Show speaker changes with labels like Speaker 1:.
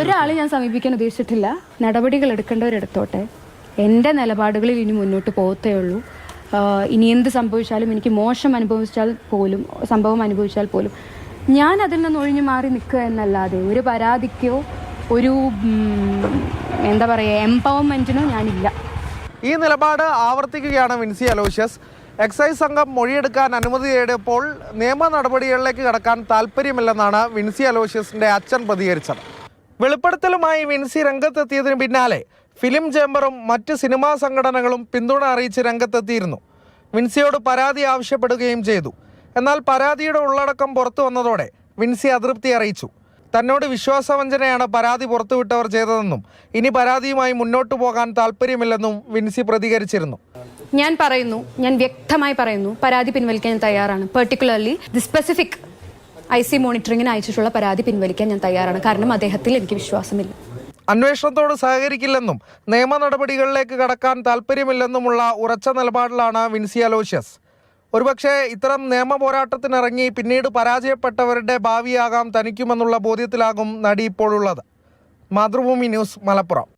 Speaker 1: ഒരാളെ ഞാൻ സമീപിക്കാൻ ഉദ്ദേശിച്ചിട്ടില്ല. നടപടികൾ എടുക്കേണ്ടവരെടുത്തോട്ടെ എന്റെ നിലപാടുകളിൽ ഇനി മുന്നോട്ട് പോകത്തേ ഉള്ളൂ. ഇനി എന്ത് സംഭവിച്ചാലും എനിക്ക് മോശം അനുഭവിച്ചാൽ പോലും സംഭവം അനുഭവിച്ചാൽ പോലും ഞാൻ അതിൽ നിന്ന് ഒഴിഞ്ഞു മാറി നിൽക്കുക എന്നല്ലാതെ ഒരു പരാതിക്കോ ഒരു എന്താ പറയുക എംപവർമെന്റിനോ ഞാനില്ല.
Speaker 2: ഈ നിലപാട് ആവർത്തിക്കുകയാണ് വിൻസി അലോഷ്യസ്. എക്സൈസ് സംഘം മൊഴിയെടുക്കാൻ അനുമതി തേടിയപ്പോൾ നിയമ നടപടികളിലേക്ക് കടക്കാൻ താല്പര്യമില്ലെന്നാണ് വിൻസി അലോഷ്യസിന്റെ അച്ഛൻ പ്രതികരിച്ചത്. വെളിപ്പെടുത്തലുമായി വിൻസി രംഗത്തെത്തിയതിനു പിന്നാലെ ഫിലിം ചേംബറും മറ്റ് സിനിമാ സംഘടനകളും പിന്തുണ അറിയിച്ച് രംഗത്തെത്തിയിരുന്നു. വിൻസിയോട് പരാതി ആവശ്യപ്പെടുകയും ചെയ്തു. എന്നാൽ പരാതിയുടെ ഉള്ളടക്കം പുറത്തു വന്നതോടെ വിൻസി അതൃപ്തി അറിയിച്ചു. തന്നോട് വിശ്വാസവഞ്ചനയാണ് പരാതി പുറത്തുവിട്ടവർ ചെയ്തതെന്നും ഇനി പരാതിയുമായി മുന്നോട്ടു പോകാൻ താല്പര്യമില്ലെന്നും വിൻസി പ്രതികരിച്ചിരുന്നു.
Speaker 1: ഞാൻ പറയുന്നു ഞാൻ വ്യക്തമായി പറയുന്നു പരാതി പിൻവലിക്കാൻ തയ്യാറാണ്. Particularly the specific I C മോണിറ്ററിങ്ങിന് അയച്ചിട്ടുള്ള പരാതി പിൻവലിക്കാൻ ഞാൻ തയ്യാറാണ്. കാരണം അദ്ദേഹത്തിൽ എനിക്ക് വിശ്വാസമില്ല.
Speaker 2: അന്വേഷണത്തോട് സഹകരിക്കില്ലെന്നും നിയമ നടപടികളിലേക്ക് കടക്കാൻ താല്പര്യമില്ലെന്നുമുള്ള ഉറച്ച നിലപാടിലാണ് വിൻസി അലോഷ്യസ്. ഒരുപക്ഷെ ഇത്തരം നിയമ പോരാട്ടത്തിനിറങ്ങി പിന്നീട് പരാജയപ്പെട്ടവരുടെ ഭാവിയാകാം തനിക്കുമെന്നുള്ള ബോധ്യത്തിലാകും നടി ഇപ്പോഴുള്ളത് മാതൃഭൂമി ന്യൂസ് മലപ്പുറം.